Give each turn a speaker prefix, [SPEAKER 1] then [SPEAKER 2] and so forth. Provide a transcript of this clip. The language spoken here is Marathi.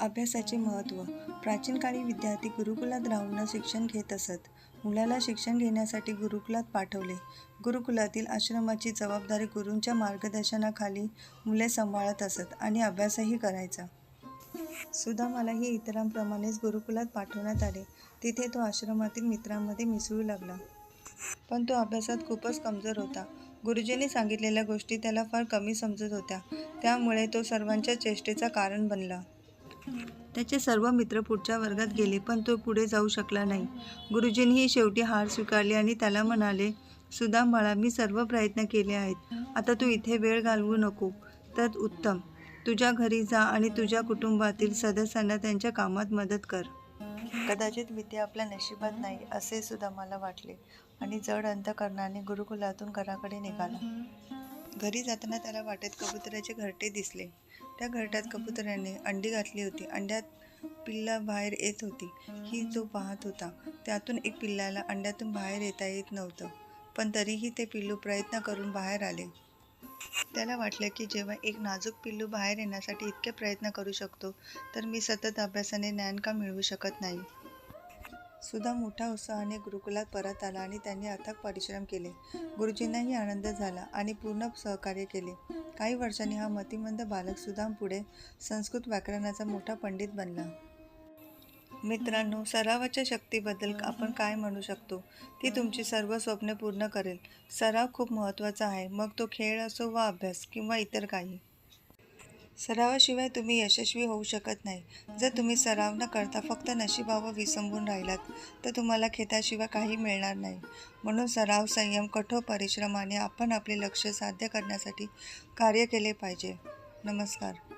[SPEAKER 1] अभ्यासाचे महत्त्व. प्राचीन काळी विद्यार्थी गुरुकुलात राहून शिक्षण घेत असत. मुलाला शिक्षण घेण्यासाठी गुरुकुलात पाठवले. गुरुकुलातील आश्रमाची जबाबदारी गुरूंच्या मार्गदर्शनाखाली मुले सांभाळत असत आणि अभ्यासही करायचा. सुदामालाही इतरांप्रमाणेच गुरुकुलात पाठवण्यात आले. तिथे तो आश्रमातील मित्रांमध्ये मिसळू लागला. पण तो अभ्यासात खूपच कमजोर होता. गुरुजींनी सांगितलेल्या गोष्टी त्याला फार कमी समजत होत्या. त्यामुळे तो सर्वांच्या चेष्टेचा कारण बनला. त्याचे सर्व मित्र पुढच्या वर्गात गेले पण तो पुढे जाऊ शकला नाही. गुरुजींनीही शेवटी हार स्वीकारली आणि त्याला म्हणाले सुदाम बाळा मी सर्व प्रयत्न केले आहेत. आता तू इथे वेळ घालवू नको. तर उत्तम. तुझ्या घरी जा आणि तुझ्या कुटुंबातील सदस्यांना त्यांच्या कामात मदत कर. कदाचित विद्या आपल्या नशिबात नाही असे सुद्धा मला वाटले. आणि जड अंतकरणाने गुरुकुलातून घराकडे निघाला. घरी जाताना त्याला वाटेत कबुतराचे घरटे दिसले. त्या घरट्यात कबुतराने अंडी घातली होती. अंड्यात पिल्ला बाहेर येत होती. ही जो पाहत होता त्यातून एक पिल्लाला अंड्यातून बाहेर येता येत नव्हतं. पण तरीही ते पिल्लू प्रयत्न करून बाहेर आले. त्याला वाटलं की जेव्हा एक नाजूक पिल्लू बाहेर येण्यासाठी इतके प्रयत्न करू शकतो तर मी सतत अभ्यासाने ज्ञान का मिळवू शकत नाही? सुद्धा मोठ्या उत्साहाने गुरुकुलात परत आला आणि त्यांनी अथक परिश्रम केले. गुरुजींनाही आनंद झाला आणि पूर्ण सहकार्य केले. काही वर्षांनी हा मतिमंद बालक सुदाम पुढे संस्कृत व्याकरणाचा मोठा पंडित बनला. मित्रांनो सरावाच्या शक्तीबद्दल आपण काय म्हणू शकतो? ती तुमची सर्व स्वप्ने पूर्ण करेल. सराव खूप महत्त्वाचा आहे. मग तो खेळ असो वा अभ्यास किंवा इतर काही. सरावाशिवाय तुम्ही यशस्वी होऊ शकत नाही. जर तुम्ही सराव न करता फक्त नशिबावर विसंबून राहिलात तर तुम्हाला खेताशिवाय काही मिळणार नाही. म्हणून सराव संयम कठोर परिश्रमाने आपण आपले लक्ष साध्य करण्यासाठी कार्य केले पाहिजे. नमस्कार.